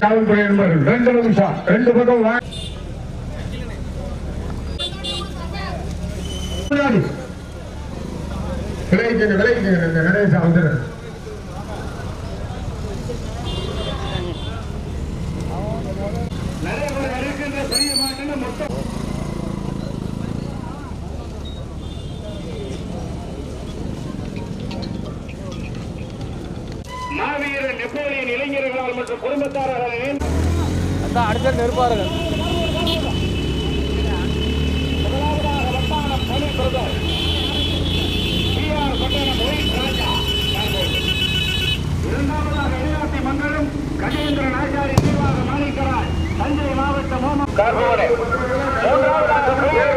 காவல்துறை என்பவர்கள் ரெண்டு நிமிஷம் ரெண்டு பக்கம் வா முன்னாடி. விளைவிக்குங்க விளைவிக்குங்க வந்துடு மாவீரர் நெப்போலியன் இளைஞர்களால் மற்றும் குடும்பத்தாரர்களின் அதான் அடுத்த நெருப்பாருங்க முதலாவதாக Vattanam Mani brother PR Pattanam white Raja இரண்டாவதாக இளையாட்டி மங்கலம் கஜேந்திரன் ஆச்சாரி நிர்வாக மாணிக்கராஜ் தஞ்சை கார்போனே மூன்றாவதாக பெயர்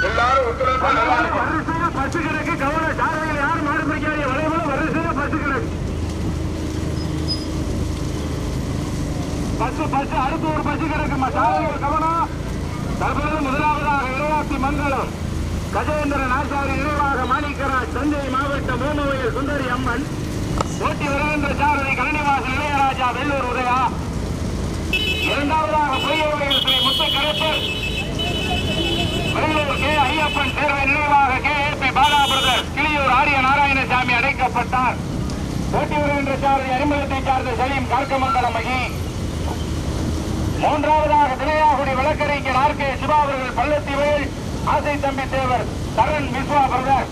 வாங்கி இருக்கும் மாடு பையத்தாவது வரிசையா பசு கிடக்கு கவனம் சாரதியில் யாரும் மாடு வளைவுல வரிசையா பசு கிடக்கு பசு பசு அடுத்து ஒரு கிடக்குமா கவனம். தற்போது முதலாவதாக விளையாட்டு மங்கலம் கஜேந்திரன் ஆச்சாரி நினைவாக மாணிக்கராஜ் தஞ்சை மாவட்டம் ஓமவையில் சுந்தரி அம்மன். போட்டி வருகின்ற சாரதி கரணிவாசன் இளையராஜா வெள்ளூர் உதயா. இரண்டாவதாக பொய்யவையில் ஸ்ரீ முத்துக்கரசர் வெள்ளூர் கே ஐயப்பன் தேர்வை நினைவாக K S P Bala brother Kiliyur Ariya Narayanasamy அடைக்கப்பட்டார். போட்டி வருகின்ற சாரதி அரிமளத்தை சார்ந்த சலீம் கார்க்கமங்கலம் மகி. மூன்றாவதாக திரையாகுடி வழக்கறிஞர் ஆர் கே சிவா அவர்கள் பள்ளத்தீவில் ஆசை தம்பி தேவர் சரண் விஸ்வா பிரதர்.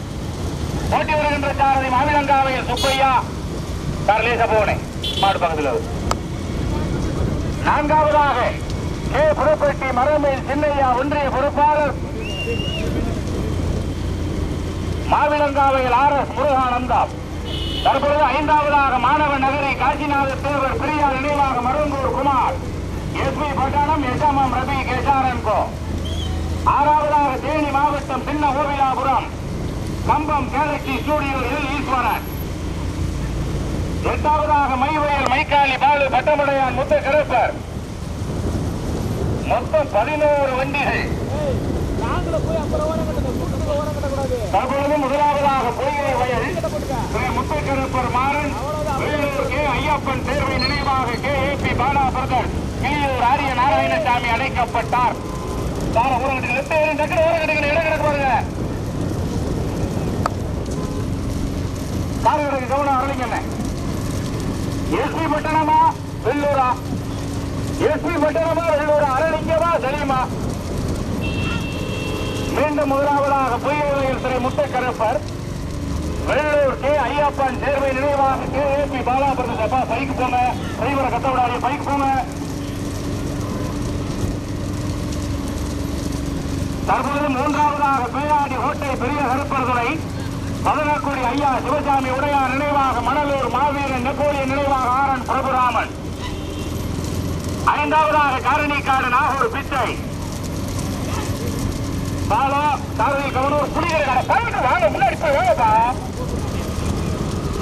போட்டி வருகின்ற சாரதி மாவிலங்காவையில் சுப்பையா. சார்லேச போனே மாடு பக்கத்தில் நான்காவதாக கே புறப்பட்டி மரமேல் சின்னையா ஒன்றிய பொறுப்பாளர் மாவிலங்காவையில் ஆர் எஸ் முருகானந்தா. தற்பொழுது ஐந்தாவதாக மாணவ நகரி காசிநாத தேவர் பெரியார் நினைவாக Marungur Kumar. S P Pattanam SMM Ravi கேசாரன்கோ ஆறாவதாக தேனி மாவட்டம் சின்ன Kovilapuram Kambam galaxy studio L Eswaran. எட்டாவதாக மைவயல் மைக்காலி பாலு பட்டமடையான் முத்த கருப்பர் மொத்தம் பதினோரு வண்டிகள். தற்பொழுது முதலாவதாக பொய்கை வயல் முத்துக்கருப்பர் மாறன் வேலூர் கே ஐயப்பன் தேர்வை நினைவாக K A P Bala brother Kiliyur Ariya Narayanasamy அழைக்கப்பட்டார். சார ஊரகத்துக்கு லெப்ட் ஏறி டக்குனு ஊரகத்துக்கு இடம் கிடக்கு பாருங்க. காரகத்துக்கு கவனம் அரளிங்க எஸ்பி பட்டணமா வெள்ளூரா? எஸ்பி பட்டணமா வெள்ளூரா? அரளிங்கமா சலிமா மீண்டும் முதலாவதாக பொய்யவையில் திரை முத்தக்கரப்பர் வெள்ளூர் கே. ஐயப்பன் சேர்வை நினைவாக கே. ஏ. பி. பாலாபுரம் அப்பா பைக் போங்க. டிரைவரை கத்த விடாதீங்க பைக் போங்க. தற்போது மூன்றாவதாக பேராடி கோட்டை பெரிய கருப்பர்துறை பதினக்குடி ஐயா சிவசாமி உடையார் நினைவாக மணலூர் மாவீரன் நெப்போலியன் நினைவாக ஆரன் பிரபுராமன். ஐந்தாவதாக காரணிக்காடு நாகூர் பிச்சை. பாலா சாரதி கவனூர் புலிகளை கடை. வாங்க முன்னாடி போய் வாங்கப்பா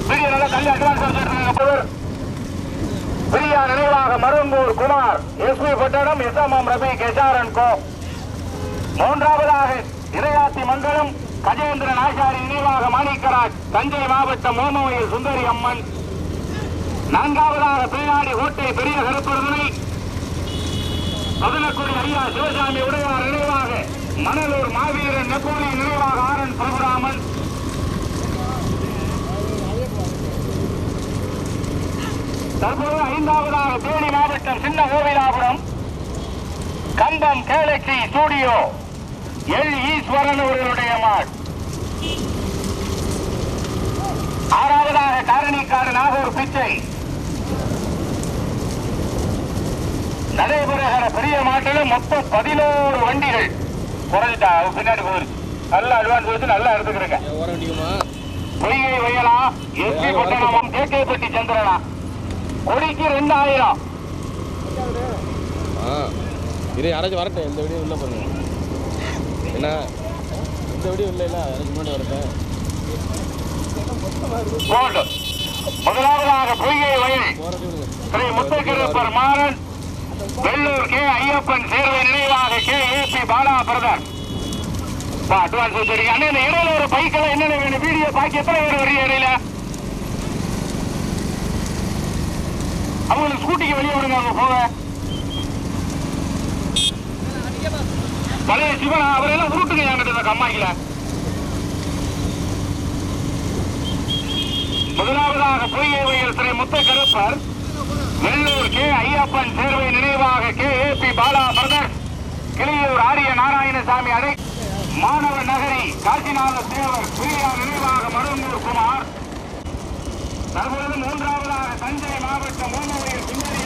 பெரிய நல்ல கல்வி அட்வான்ஸ் வச்சிருக்காங்க பிரியா நினைவாக மருங்கூர் குமார் எஸ்பி பட்டணம் எஸ்எம்எம் ரவி கெசாரன் கோ. மூன்றாவதாக இரையாத்தி மங்கலம் கஜேந்திரன் ஆச்சாரி நினைவாக மாணிக்கராஜ் தஞ்சை மாவட்டம் ஓமவையில் சுந்தரி அம்மன். நான்காவதாக பிள்ளாடி கோட்டை பெரிய கருப்பருதுனை பதினக்குடி ஐயா சிவசாமி உடையார் நினைவாக மணலூர் மாவீரன் நெப்போலியன் நினைவாக ஆரன் பிரபுராமன். தற்போது ஐந்தாவதாக தேனி மாவட்டம் சின்ன Kovilapuram Kambam galaxy studio. L Eswaran அவர்களுடைய மாட் ஆறாவதாக காரணிக்காடு நாகூர் பிச்சை. நடைபெறுகிற பெரிய மாட்டில் மொத்தம் பதினோரு வண்டிகள். குறைஞ்சிட்டா பின்னாடி போயிருச்சு நல்ல அட்வான்ஸ் வச்சு நல்லா எடுத்துக்கிறேங்க. பொய்கை வயலா எஸ்பி பட்டணம் கே கே பட்டி சந்திரனா? கொடிக்கு ரெண்டாயிரம். இது யாராச்சும் வரட்டும். இந்த வீடியோ உள்ள பாருங்க என்ன? இந்த வீடியோ இல்லை இல்லை. யாராச்சும் முன்னாடி வரட்டும். முதலாவதாக பொய்கை வயல் ஸ்ரீ முத்துக்கிருப்பர் மாறன். வெள்ளூர் கே ஐயப்பன் சேர்வை நினைவாக K A P Bala brother advance வச்சிருக்கீங்க அண்ணா இந்த இடையில ஒரு பைக்கில் என்னென்ன வேணும்? வீடியோ பாக்கி எத்தனை பேர் வரீங்க இடையில? அவங்களுக்கு ஸ்கூட்டிக்கு வெளியே விடுங்க அவங்க போக. பழைய சிவனா அவரெல்லாம் உருட்டுங்க என்கிட்ட இந்த கம்மாயில. முதலாவதாக பொய்யை வயல் திரை முத்த கருப்பர். வெள்ளூர் கே. ஐயப்பன் சேர்வை நினைவாக K. A. P. Bala brothers Kiliyur Ariya Narayanasamy அடை. மாணவ நகரி காசிநாத தேவர் பெரியார் நினைவாக மருந்தூர் குமார். தற்பொழுது மூன்றாவதாக தஞ்சை மாவட்டம் மூலவையில் சுந்தரி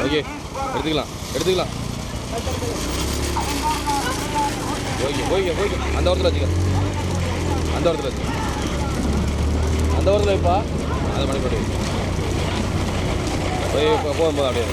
ஓகே எடுத்துக்கலாம் எடுத்துக்கலாம். Okay okay okay. அந்த ஓரத்தில் வச்சுக்க. அந்த ஓரத்தில் வச்சுக்கலாம் அந்த ஊரில் வைப்பா அது மணி போய் போகும்போது அப்படியே.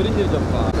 그런 일이 없다.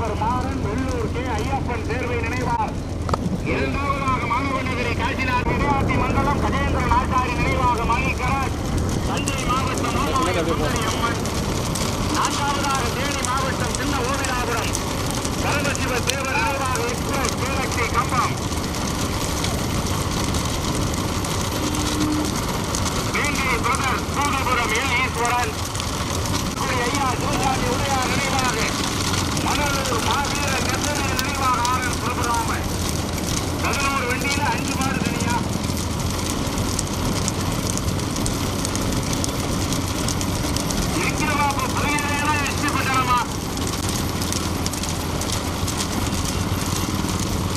மாறன் வெள்ளூர் கே. ஐயப்பன் தேர்வை நினைவார். இரண்டாவதாக மாணவநகரி விளையாட்டி மண்டலம் கஜேந்திரன் ஆச்சாரி நினைவாக மணிகராஜ் தஞ்சை மாவட்டம் அம்மன். நான்காவதாக தேனி மாவட்டம் சின்ன ஓவிலாபுரம். பரமசிவ தேவர் நினைவாக எக்ஸ்பிரஸ் கேலக்சி கம்பம். வேங்கை பிரதர் சூதபுரம் எல் ஈஸ்வரன். ஐயா சிவசாமி உடையார் நினைவாக மணலூர் மாவீரர் நெசனர் நினைவாக ஆர் என் பிரபுராமன் பதினோரு வண்டியில அஞ்சு மாடு தனியா விக்கிரமாப்பு புரியலையா எஸ்டி பட்டணமா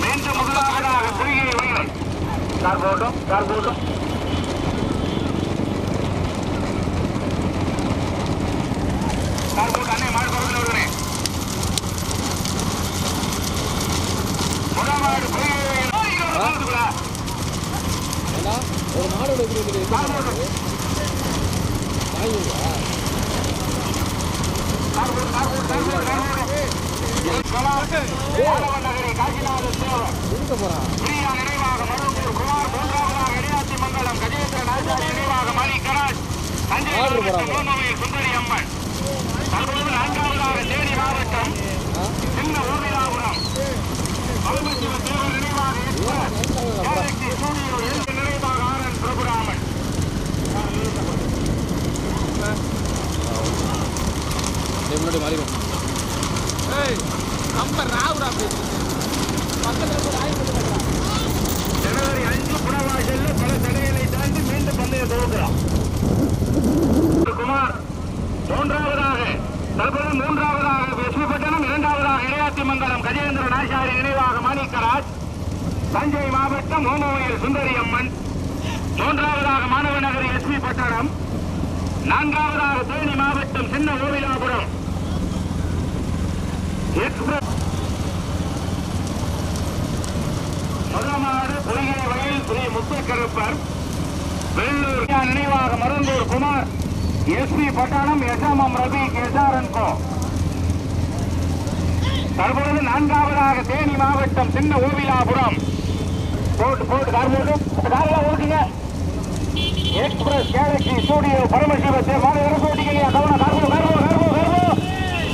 மீண்டும் முதலாவதாக பொய்கை வயல் கார் போட்டும் கார் போட்டும் கார் போட்டு அண்ணே மாடு பக்கத்தில் வருகிறேன் முதலாவது பொய்கை வயல் ஏன்னா ஒரு மாடோட எப்படி இருக்குது கார் போட்டும் வாங்கிங்களா கார் போட்டு கார் போட்டு கார் போட்டு கார் போட்டு நகரி காசிநாத தேவர் கொடுக்க போகிறான் பிரியா நினைவாக மருங்கூர் குமார் மூன்றாவதாக இடையாச்சி மங்கலம் கஜேந்திரன் ஆச்சாரி நினைவாக மணி கராஜ் தஞ்சை ஆர்டர் மாவட்டம் போடாம. பூந்தமல்லி சுந்தரி அம்மன் தற்போது நான்காவதாக தேனி மாவட்டம் ஆ சின்ன ஊர்விலாபுரம் பரமசிவ தேவர் நினைவாக எக்ஸ்பிரஸ் கேலக்சி ஸ்டூடியோ என்ற நினைவாக ஆர் என் பிரபுராமன் அப்படியே முன்னாடி மாறிடும் ஜனவரி அஞ்சு புறவாசல்ல பல தடைகளை தாண்டி மீண்டும் பந்தயம் துவங்குறோம் குமார் மூன்றாவது தற்போது மூன்றாவதாக எஸ்பி பட்டணம் இரண்டாவதாக இடையாத்தி மங்கலம் கஜேந்திரன் ஆச்சாரி நினைவாக மாணிக்கராஜ் தஞ்சை மாவட்டம் ஓமவயல் சுந்தரி அம்மன் மூன்றாவதாக மாணவ நகர் எஸ்பி பட்டணம் நான்காவதாக தேனி மாவட்டம் சின்ன ஓவிலாபுரம் எக்ஸ்பிரஸ் முத்துக்கருப்பர் வெள்ளூர் நினைவாக மருந்தூர் குமார் எஸ்பி பட்டாளம் எஸ்எம்எம் ரவி கேசாரன் கோ தற்பொழுது நான்காவதாக தேனி மாவட்டம் சின்ன ஓவிலாபுரம் போட்டு போட்டு கார் போட்டு காரெல்லாம் ஓட்டுங்க. எக்ஸ்பிரஸ் கேலக்சி ஸ்டூடியோ பரமசிவ தேவான இறந்து ஓட்டிக்கலையா கவனம் கார்போ கார்போ கார்போ கார்போ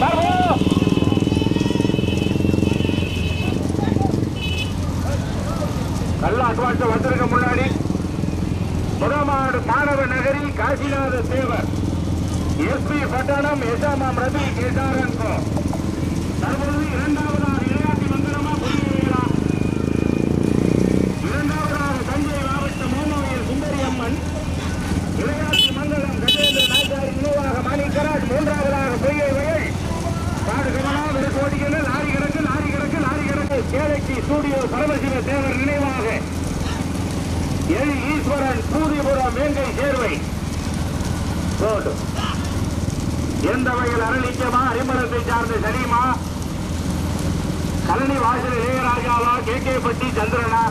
கார்போ நல்ல அட்வான்ஸ் வந்திருக்க முன்னாடி. புறமாடு மாணவ நகரி காசிநாத தேவர் எஸ்பி பட்டணம் எசாமாம் ரவி கேசாரன் கோ தற்பொழுது இரண்டாவதாக இளையாட்டி மங்கலமா புரியவேலா இரண்டாவதாக தஞ்சை மாவட்டம் மோமவையில் சுந்தரி அம்மன் இளையாட்டி மங்கலம் கஜேந்திர நாயக்காரி நினைவாக மாணிக்கராஜ் மூன்றாவதாக பொய்யை வயல் பாடுகமனா வெறும் ஓடிகள் லாரி கிடக்கு லாரி கிடக்கு லாரி கிடக்கு கேளைச்சி ஸ்டூடியோ பரமசிவ தேவர் நினைவாக எல் ஈஸ்வரன் பூதிபுரம் வேங்கை சேர்வை ரோடு எந்த வகையில் அரளிக்கமா அரிமளத்தை சார்ந்த சனிமா கலனி வாசல் இளையராஜாவா கே கே பட்டி சந்திரனா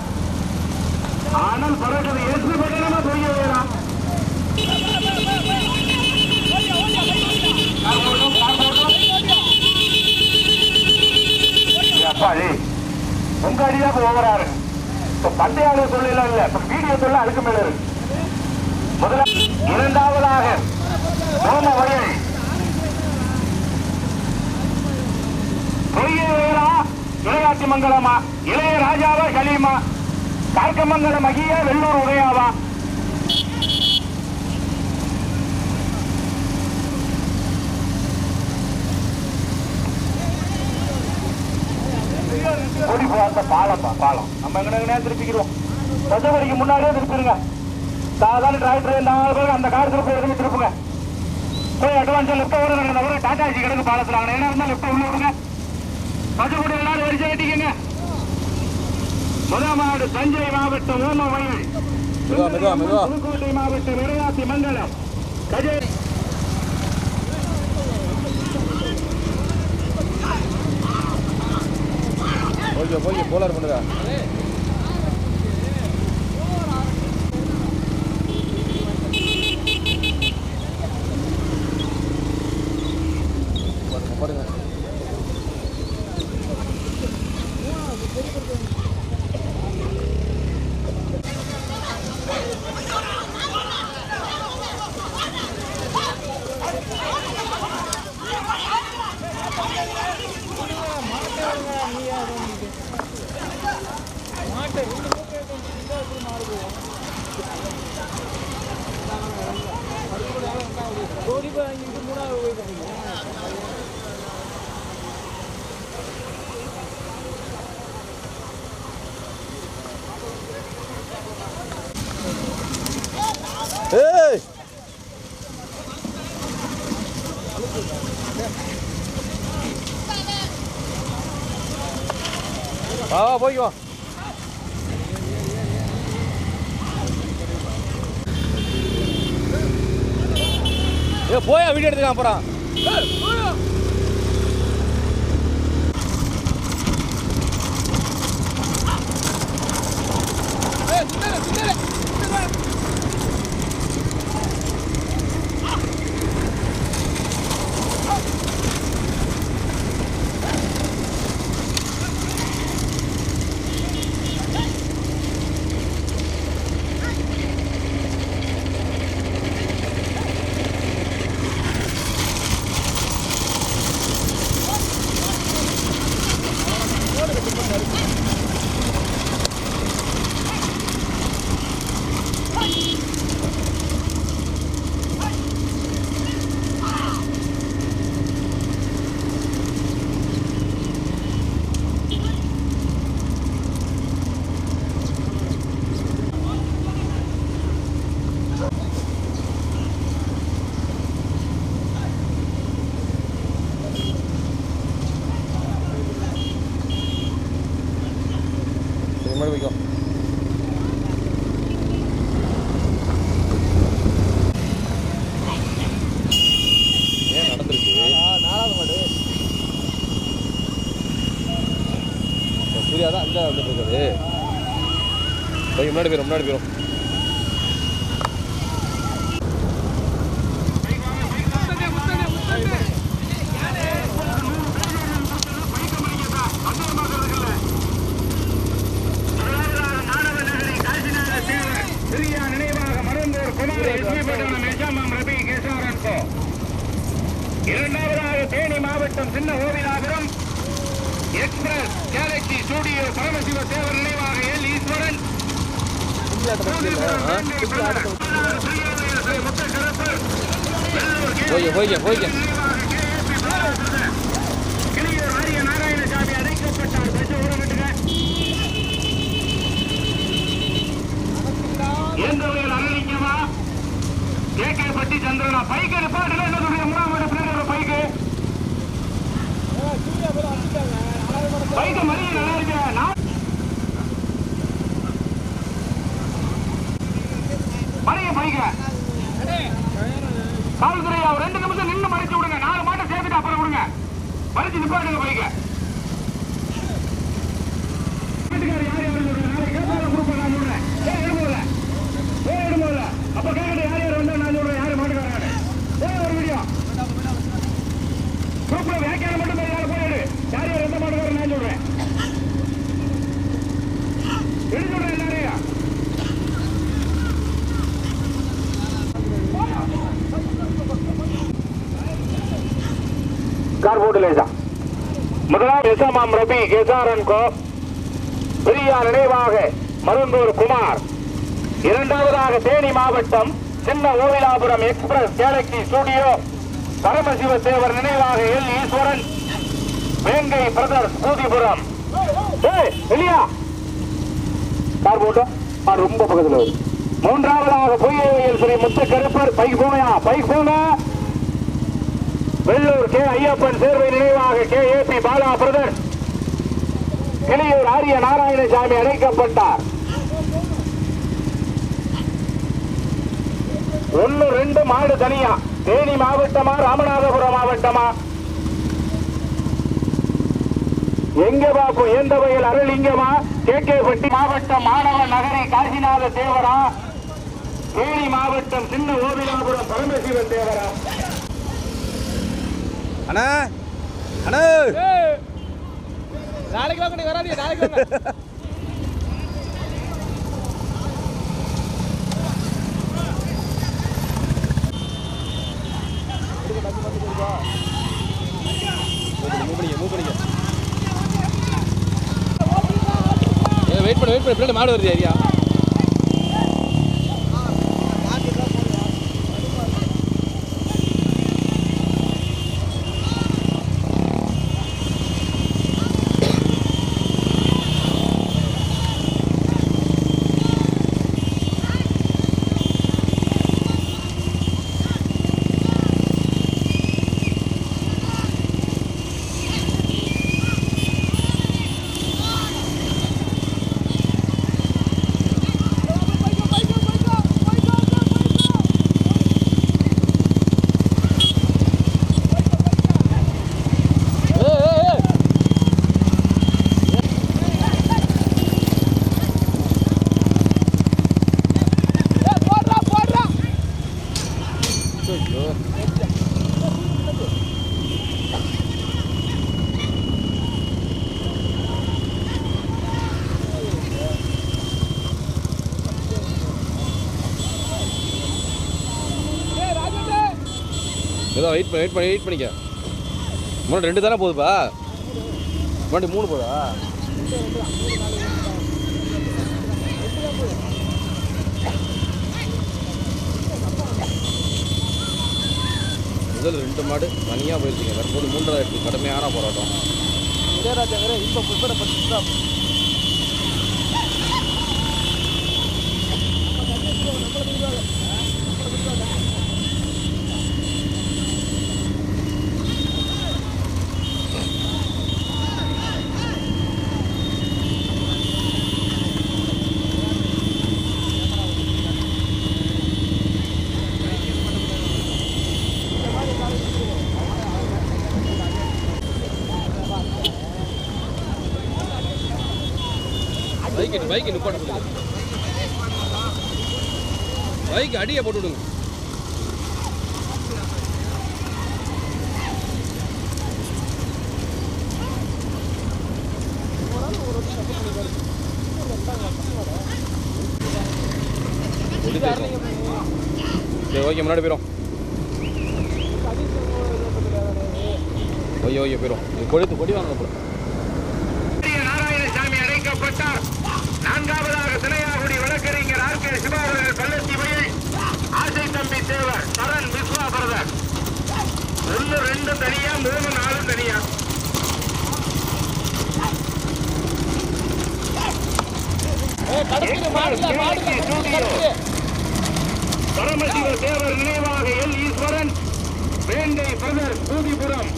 ஆனால் பறக்குது எஸ்பி பட்டணமா புரிய வேணாம் அப்பாடி உங்க அடிதான் இப்ப ஓவராரு இப்ப பண்டையாளர் சொல்லல இல்ல. இப்ப வீடியோ சொல்ல அதுக்கு மேல இருக்கு. முதல்ல இரண்டாவதாக ரோம வயல் பெரிய வேளா இளையாட்டி மங்கலமா? இளைய ராஜாவா கலீமா கார்க்கமங்கலம் அகியா வெள்ளூர் உதயாவா? கொடி பார்த்த பாலம்பா பாலம். நம்ம எங்க திருப்பிக்கிறோம் பச்சைப்படிக்கு முன்னாடியே திருப்பிடுங்க. சாதாரண டிராக்டர் நாலு பேர் அந்த கார் திருப்பி எடுத்து திருப்புங்க. போய் அட்வான்ஸ் லெஃப்ட் ஓட நவர டாடா ஜி கிடக்கு பாலத்தில் அங்கே என்ன இருந்தால் லெஃப்ட் உள்ள விடுங்க. பச்சைப்படி எல்லாரும் வரிசை கட்டிக்கங்க. முதமாடு தஞ்சை மாவட்டம் ஓம வயல். புதுக்கோட்டை மாவட்டம் விளையாட்டி மங்கலம். கஜேரி. போய்க்க போய்க்க போலார் பண்ணுதா பாருங்க பாருங்க ஏய்! வா போய்க்கு வா. போய் வீடியோ எடுத்துக்கலாம் அப்புறம் சரி மாதிரி போய்க்கோ ஏன் நடந்துருக்கு நாலாவது மாடு சூர்யா தான் அந்த வந்துட்டு இருக்குது போய் முன்னாடி போயிடும் முன்னாடி போயிடும் இரண்டாவதாக தேனி மாவட்டம் Chinna Ovilapuram express galaxy studio Paramasiva Thevar நினைவாக எல். ஈஸ்வரன். போய்க்க போய்க்க போய்க்க கிளியூர் ஆரிய கே கே பட்டி சந்திரனா பைக்கு நிப்பாட்டுல என்ன மூணாம் வீடு பிள்ளைங்க பைக்கு பைக்கு மறிய நல்லா இருக்கு நான் மறிய பைக்கு காவல்துறை அவர் ரெண்டு நிமிஷம் நின்று மறைச்சு விடுங்க. நாலு மாட்டை சேர்த்துட்டு அப்புறம் விடுங்க. மறைச்சு நிப்பாட்டுங்க பைக்க வீட்டுக்காரர் கார் முதலாம் எஸ்எம்எம் ரபி கேசாரன் கோ பெரியார் நினைவாக மருந்தூர் குமார். இரண்டாவதாக தேனி மாவட்டம் Chinna Ovilapuram express galaxy studio Paramasiva Thevar நினைவாக எல் ஈஸ்வரன். வேங்கை பிரதர்ஸ் பூதிபுரம். ஏய், கார் போட்டோம் ரொம்ப பக்கத்தில் வருது மூன்றாவதாக பொய்யவையில் ஸ்ரீ முத்து கருப்பர் பைக் போயா பைக் போனா வெள்ளூர் கே ஐயப்பன் சேர்வை நினைவாக K A P Bala brother. Kiliyur Ariya Narayanasamy அழைக்கப்பட்டார் ஒன்னு ரெண்டு மாடு தனியா. தேனி மாவட்டமா ராமநாதபுரம் மாவட்டமா? எங்க பாப்போம் எந்த வயல்? அருளிங்கமா கே கே பட்டி மாவட்டம் மாணவ நகரி காசிநாத தேவரா? தேனி மாவட்டம் சின்ன ஓவிலாபுரம் பரமசிவன் தேவரா? அண்ணா அண்ணா. நாளைக்கு வாங்க நீ வராதீங்க நாளைக்கு வாங்க. மூவ் பண்ணிக்க மூவ் வெயிட் பண்ணு வெயிட் பண்ணு பின்னாடி மாடு வருது ஐயா. ஏதோ வெயிட் பண்ணி வெயிட் பண்ணி வெயிட் பண்ணிக்க. முன்னாடி ரெண்டு தானே போகுதுப்பா முன்னாடி மூணு போதா? முதல் ரெண்டு மாடு தனியாக போயிருக்கீங்க. தற்போது மூன்றாவது இடத்துக்கு கடுமையான போராட்டம். இளையராஜா இப்போ இப்ப பைக் பைக் நிப்பாட்டு பைக் அடியை போட்டு விடுங்க. சரி ஓகே முன்னாடி போயிடும் ஓகே ஓகே போயிடும் கொடி கொடி வாங்க போகிறோம் பெரிய நாராயணசாமி அழைக்கப்பட்டார் நான்காவதாக சினையாகுடி கே சிவா அவர்கள் பள்ளத்தி வயல் ஆசை தம்பி தேவர் சரண் விஸ்வா பிரதர் ஒன்று ரெண்டு தனியா மூணு நாலு தனியா. பரமசிவ தேவர் நினைவாக எல். ஈஸ்வரன் வேங்கை பிரதர் பூதிபுரம்.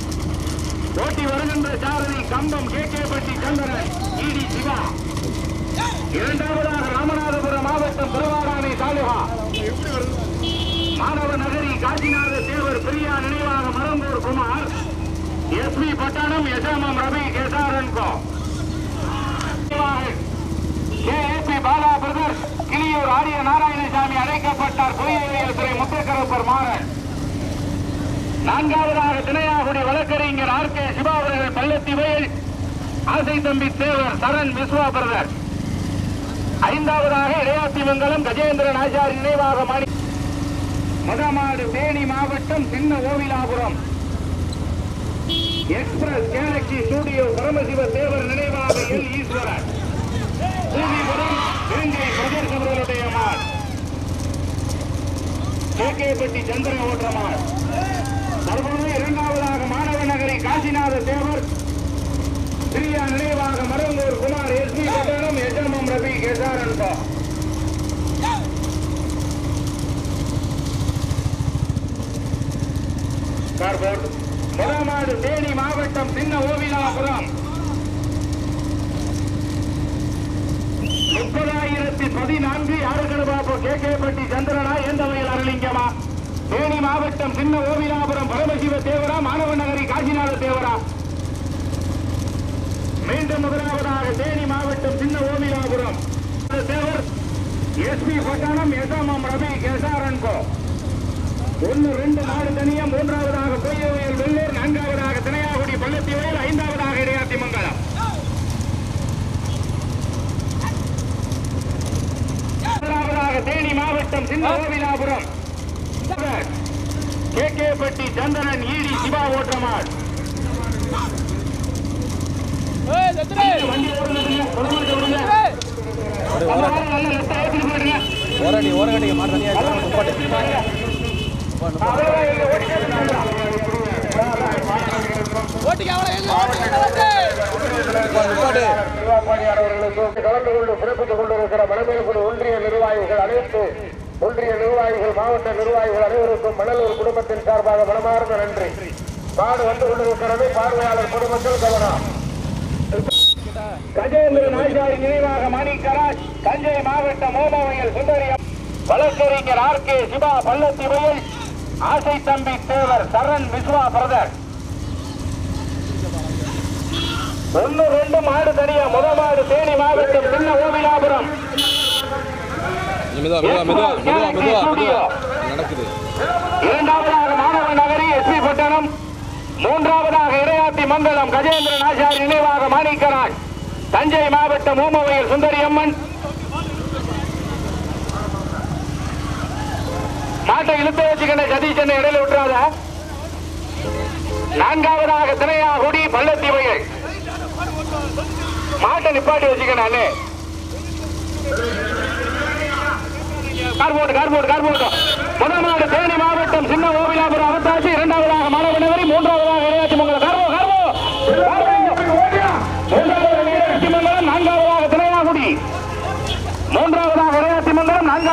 ஓட்டி வருகின்ற சாரதி கம்பம் கே. கே. பட்டி சந்திரன் இடி சிவா. இரண்டாவதாக ராமநாதபுரம் மாவட்டம் திருவாராணை தாலுகா. மாணவ நகரி காசிநாத தேவர் பிரியா நினைவாக Marampur Kumar. S P Pattanam SMM Ravi கேசாரன் கோ பாலா பிரதர்ஸ் கிளியூர் ஆரிய நாராயணசாமி அழைக்கப்பட்டார் பொய்யவியல் துறை முத்துக்கரப்பர் மாறன். நான்காவதாக திணையாகுடி வழக்கறிஞர் ஆர் கே சிவா அவர்கள் பள்ளத்தி வயல் ஆசை தம்பி தேவர் சரண் விஸ்வா பிரதர் ஐந்தாவதாக இடையாத்திமங்கலம் கஜேந்திரன் ஆச்சாரி நினைவாக மணி மதமாடு தேனி மாவட்டம் Chinna Ovilapuram. Express galaxy studio Paramasiva Thevar நினைவாக எல் ஈஸ்வரன். பூமிபுரம் வேங்கை பிரதர்ஸ் அவர்களுடைய மாள் கேகேபட்டி சந்திர ஓட்டமாள் தற்போது இரண்டாவதாக மாணவ நகரி காசிநாத தேவர் பிரியா நினைவாக Marangur Kumar S P Pattanam SMM Ravi கேசாரன் பா கார்போர்ட் முதமாடு தேனி மாவட்டம் சின்ன ஓவிலாபுரம். முப்பதாயிரத்தி பதினான்கு யாருக்கடு பாப்போ கே கே பட்டி சந்திரனா எந்த வயல் அரளிங்கமா தேனி மாவட்டம் சின்ன ஓவிலாபுரம் பரமசிவ தேவரா மாணவ நகரி காசிநாத தேவரா. மீண்டும் முதலாவதாக தேனி மாவட்டம் சின்ன ஓவிலாபுரம் தேவர் எஸ்பி பட்டணம் எஸ்எம்எம் ரவி கேசாரன் ஒன்று ரெண்டு நாலு தனியா மூன்றாவதாக பொய்யவயல் வெள்ளூர் நான்காவதாக திணையாகுடி பள்ளத்திவேல் ஐந்தாவதாக இடையாத்தி மங்கலம். முதலாவதாக தேனி மாவட்டம் சின்ன ஓவிலாபுரம் கே கே பட்டி சந்திரன் ஈடி சிவா ஓட்டமாள். கலந்து கொண்டு சிறப்பித்துக் கொண்டிருக்கிற ஒன்றிய நிர்வாகிகள் அனைத்து ஒன்றிய நிர்வாகிகள் மாவட்ட நிர்வாகிகள் அனைவருக்கும் மணலூர் குடும்பத்தின் சார்பாக மனமார்ந்த நன்றி. பாடு வந்து கொண்டிருக்கிறது பார்வையாளர் குடும்பத்தில் கவனம். கஜேந்திரன் ஆச்சாரி நினைவாக மாணிக்கராஜ் தஞ்சை மாவட்டம் ஓமவயல் சுந்தரியம் வழக்கறிஞர் ஆர் கே சிவா பள்ளத்தி வயல் ஆசை தம்பி தேவர் சரண் விஸ்வா பிரதர். ஒன்னு ரெண்டு மாடு தனியா முத மாடு தேனி மாவட்டம் சின்ன மெதுவா நடக்குது. இரண்டாவதாக மாணவ நகரி எஸ்பி பட்டணம். மூன்றாவதாக இடையாத்தி மங்கலம் கஜேந்திரன் ஆச்சாரி நினைவாக மாணிக்கராஜ் தஞ்சை மாவட்டம் ஓமவயல் சுந்தரியம்மன். மாட்டை இழுத்து வச்சுக்கின்ற சதீஷன் இடையில விட்டுறாத. நான்காவதாக திரையாகுடி பள்ளத்தி வயல் மாட்டை நிப்பாட்டி வச்சுக்கணே கார் போட்டு கார் போட்டு முதல் மாடு தேனி மாவட்டம் சின்ன ஓவிலாபுரம் அவத்தாசி இரண்டாவதாக